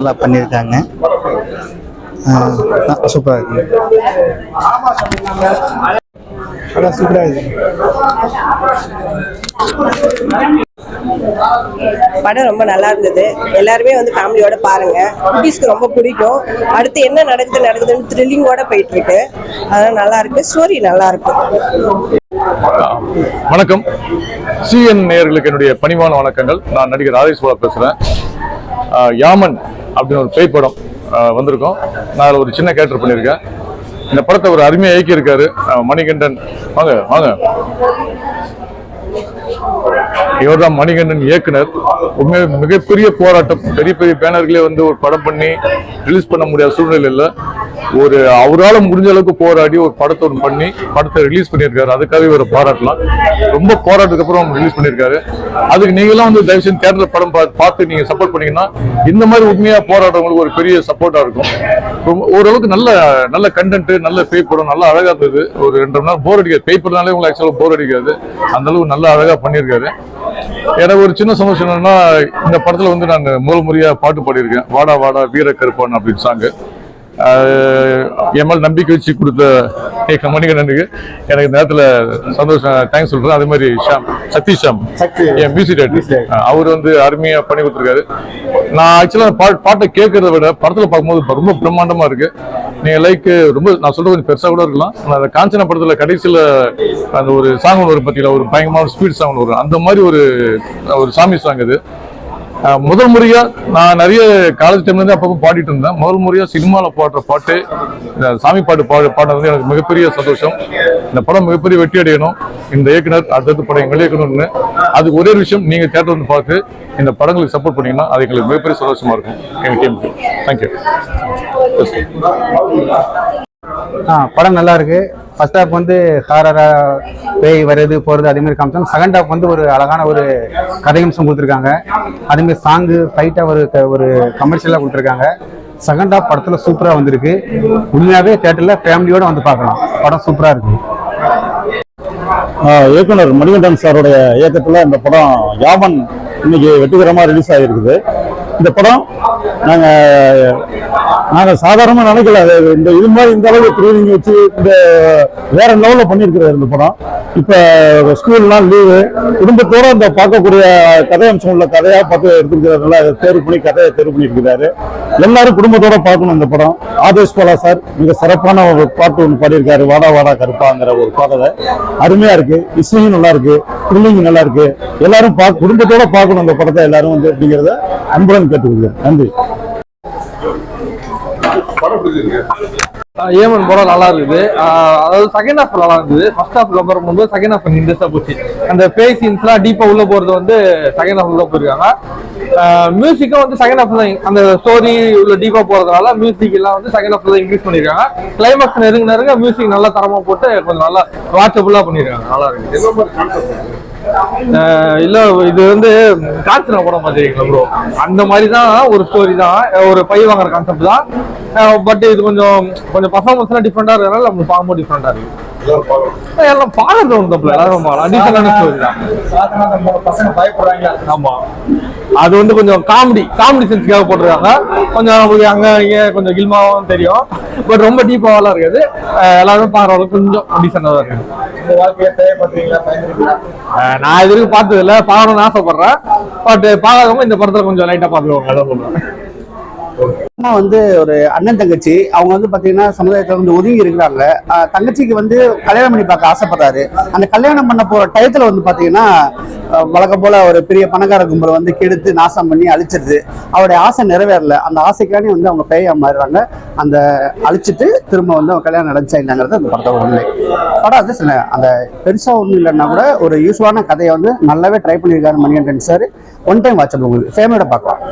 நல்லா பண்ணியிருக்காங்க. சூப்பராக இருக்கு. சூப்பராக இருக்கு. படம் ரொம்ப நல்லா இருந்தது. எல்லாருமே வந்து ஃபேமிலியோட பாருங்க. குட்டீஸ்க்கு ரொம்ப பிடிக்கும். அடுத்து என்ன நடக்குது நடக்குதுன்னு த்ரில்லிங்கோட போயிட்டு இருக்கு அதனால நல்லா இருக்கு. ஸ்டோரி நல்லா இருக்கு. வணக்கம். சிஎன் நேயர்களுக்கு என்னுடைய பணிவான வணக்கங்கள். நான் நடிகர் ராஜேஷ் பாலா பேசுகிறேன் யாமன் அப்படின்னு ஒரு பேய் படம் வந்திருக்கோம். நான் அதில் ஒரு சின்ன கேரக்டர் பண்ணியிருக்கேன். இந்த படத்தை ஒரு அருமையாக இயக்கியிருக்காரு மணிகண்டன். வாங்க வாங்க. இவர்தான் மணிகண்டன் இயக்குனர். உண்மையாக மிகப்பெரிய போராட்டம். பெரிய பெரிய பேனர்களே வந்து ஒரு படம் பண்ணி ரிலீஸ் பண்ண முடியாத சூழ்நிலையில் ஒரு அவரால் முடிஞ்ச அளவுக்கு போராடி ஒரு படத்தை ஒன்று பண்ணி படத்தை ரிலீஸ் பண்ணியிருக்காரு. அதுக்காக இவரை பாராட்டலாம். ரொம்ப போராட்டத்துக்கு அப்புறம் ரிலீஸ் பண்ணியிருக்காரு. அதுக்கு நீங்களாம் வந்து தயவு செஞ்சு படம் பார்த்து நீங்க சப்போர்ட் பண்ணீங்கன்னா இந்த மாதிரி உண்மையா போராடுறவங்களுக்கு ஒரு பெரிய சப்போர்ட்டா இருக்கும். ரொம்ப ஓரளவுக்கு நல்ல நல்ல கண்டென்ட் நல்ல பேய் படம் நல்லா அழகா இருந்தது. ஒரு ரெண்டு மணி நேரம் போர் அடிக்காது. பேய் படம்னாலே உங்களுக்கு ஆக்சுவலாக போர் அடிக்காது. அந்த அளவுக்கு நல்லா அழகா பண்ணியிருக்காரு. எனக்கு ஒரு சின்ன சந்தோஷம் என்னன்னா இந்த படத்துல வந்து நான் முதல் முறையா பாட்டு பாடியிருக்கேன். வாடா வாடா வீர கருப்பான் அப்படின்னு சாங்கு என் மேல் நம்பிக்கை வச்சு கொடுத்த ஏ மணிகண்டனுக்கு எனக்கு இந்த நேரத்தில் சந்தோஷம் தேங்க்ஸ் சொல்றேன். அதே மாதிரி ஷாம் சதீஷ் ஷாம். என் மியூசிக் டேரக்டர் அவர் வந்து அருமையா பண்ணி கொடுத்துருக்காரு. நான் ஆக்சுவலாக பாட்டு பாட்டை கேட்கறத விட படத்துல பார்க்கும்போது ரொம்ப பிரம்மாண்டமா இருக்கு. நீங்க லைக் ரொம்ப நான் சொல்றது கொஞ்சம் பெருசா கூட இருக்கலாம். ஆனா அந்த காஞ்சனா படத்துல கடைசியில அந்த ஒரு சாங் ஒன்று வரும் பத்தியில ஒரு பயங்கரமான ஸ்பீட் சாங் வரும். அந்த மாதிரி ஒரு ஒரு சாமி சாங் இது அஹ் முதல் முறையாக நான் நிறைய காலேஜ் டைம்லேருந்து அப்பப்போ பாடிட்டு இருந்தேன். முதல் முறையாக சினிமாவில் பாடுற பாட்டு இந்த சாமி பாட்டு பாடு பாடுறது எனக்கு மிகப்பெரிய சந்தோஷம். இந்த படம் மிகப்பெரிய வெற்றி அடையணும். இந்த இயக்குனர் அடுத்தடுத்த படம் எங்களை இயக்கணும்னு அதுக்கு ஒரே ஒரு விஷயம் நீங்கள் தேட்டர் வந்து பார்த்து இந்த படங்களுக்கு சப்போர்ட் பண்ணீங்கன்னா அது எங்களுக்கு மிகப்பெரிய சந்தோஷமாக இருக்கும். எங்கள் டீமுக்கு தேங்க்யூ ஆ படம் நல்லா இருக்குது ஃபர்ஸ்ட் ஹாஃப் வந்து ஹாரராக பேய் வருது போகிறது அதேமாதிரி காமிச்சாங்க செகண்ட் ஹாஃப் வந்து ஒரு அழகான ஒரு கதையம்சம் கொடுத்துருக்காங்க. அதேமாதிரி சாங்கு ஃபைட்டாக ஒரு ஒரு கமர்ஷியலாக கொடுத்துருக்காங்க. செகண்ட் ஹாஃப் படத்தில் சூப்பராக வந்திருக்கு. உண்மையாகவே தேட்டரில் ஃபேமிலியோடு வந்து பார்க்கலாம். படம் சூப்பராக இருக்கு. இயக்குனர் மணிகண்டன் சாருடைய இயக்கத்தில் இந்த படம் யாமன் இன்னைக்கு வெற்றிகரமாக ரிலீஸ் ஆகிருக்குது இந்த படம் நாங்கள் நாங்கள் சாதாரணமாக நினைக்கல. இந்த இது மாதிரி இந்த அளவு ட்ரைனிங் வச்சு இந்த வேற லெவலில் பண்ணியிருக்கிறார் இந்த படம். இப்போ ஸ்கூல்லாம் லீவு குடும்பத்தோட அந்த பார்க்கக்கூடிய கதை அம்சம் உள்ள கதையாக பார்த்து எடுத்துருக்கிறாரு. நல்லா தேர்வு பண்ணி கதையை தேர்வு பண்ணியிருக்கிறாரு. எல்லாரும் குடும்பத்தோட பார்க்கணும் இந்த படம். ஆதேஷ் பாலா சார் மிக சிறப்பான ஒரு பாட்டு ஒன்று பாடியிருக்காரு. வாடா வாடா கருப்பாங்கிற ஒரு பாடலை. அருமையாக இருக்குது இசையும் நல்லா இருக்குது த்ரில்லிங் நல்லா இருக்குது எல்லாரும் பா குடும்பத்தோட பார்க்கணும் அந்த படத்தை எல்லாரும் வந்து அப்படிங்கிறத அன்புடன் கேட்டுக்கொள்கிறேன் நன்றி. ஏமன் படம் நல்லா இருக்குது அதாவது செகண்ட் ஹாஃப் நல்லா இருந்தது. ஃபர்ஸ்ட் ஹாஃப் கம்பேர் பண்ணும்போது செகண்ட் ஹாஃப் இன்ட்ரெஸ்டா போச்சு. அந்த பேய் சீன்ஸ்லாம் டீப்பா உள்ள போறது வந்து செகண்ட் ஹாஃப் உள்ள போயிருக்காங்க. மியூசிக்கும் வந்து செகண்ட் ஹாஃப் தான் அந்த ஸ்டோரி உள்ள டீப்பா போறதுனால மியூசிக் எல்லாம் வந்து செகண்ட் ஹாஃப் தான் இன்க்ரீஸ் பண்ணிருக்காங்க கிளைமேக்ஸ் நெருங்க நெருங்க மியூசிக் நல்லா தரமா போட்டு கொஞ்சம் நல்லா வாட்சபுல்லா பண்ணிருக்காங்க நல்லா இருக்கு இல்ல இது வந்து காஞ்சனா படம் மாதிரி ப்ரோ அந்த மாதிரி தான் ஒரு ஸ்டோரி தான். ஒரு பை வாங்குற கான்செப்ட் தான். பட் இது கொஞ்சம் கொஞ்சம் பர்ஃபார்மன்ஸ்லாம் டிஃப்ரெண்டா இருக்கிறதுனால நம்ம பார்க்கும்போது டிஃப்ரெண்டா இருக்கு. எல்லாம் பாக்குறது ஒன்று தப்பு எல்லாரும் டீசெண்டான ஸ்டோரி தான் ஆமா. அது வந்து கொஞ்சம் காமெடி காமெடி சென்ஸ்க்காக போட்டிருக்காங்க. கொஞ்சம் அங்க இங்க கொஞ்சம் கில்மாவும் தெரியும். பட் ரொம்ப டீப்பாவெல்லாம் இருக்காது. எல்லாரும் பாக்குற அளவுக்கு கொஞ்சம் டீசெண்டாக தான் இருக்கு. நான் இது வரைக்கும் பார்த்தது இல்ல பார்க்கணும்னு ஆசைப்படுறேன். பட் பார்க்காதவங்க இந்த படத்துல கொஞ்சம் லைட்டா பார்த்துக்கோங்க அதான் சொல்றேன். அம்மா வந்து ஒரு அண்ணன் தங்கச்சி. அவங்க வந்து பாத்தீங்கன்னா சமுதாயத்தில் வந்து ஒதுங்கி இருக்கிறாங்க. தங்கச்சிக்கு வந்து கல்யாணம் பண்ணி பார்க்க ஆசைப்படுறாரு. அந்த கல்யாணம் பண்ண போற டயத்துல வந்து பாத்தீங்கன்னா வழக்கம் போல ஒரு பெரிய பணக்கார கும்பல் வந்து கெடுத்து நாசம் பண்ணி அழிச்சிருது. அவருடைய ஆசை நிறைவேறல. அந்த ஆசைக்கானே வந்து அவங்க பேயா மாறுறாங்க. அந்த அழிச்சிட்டு திரும்ப வந்து அவங்க கல்யாணம் நடந்துச்சா அந்த படத்தோட உண்மை படம் அது சில அந்த பெருசா ஒன்றும் இல்லைன்னா கூட ஒரு யூஸ்ஃபுல்லான கதையை வந்து நல்லாவே ட்ரை பண்ணியிருக்காரு Manikandan sir. One time watchable உங்களுக்கு. ஃபேமிலியோட பார்க்கலாம்.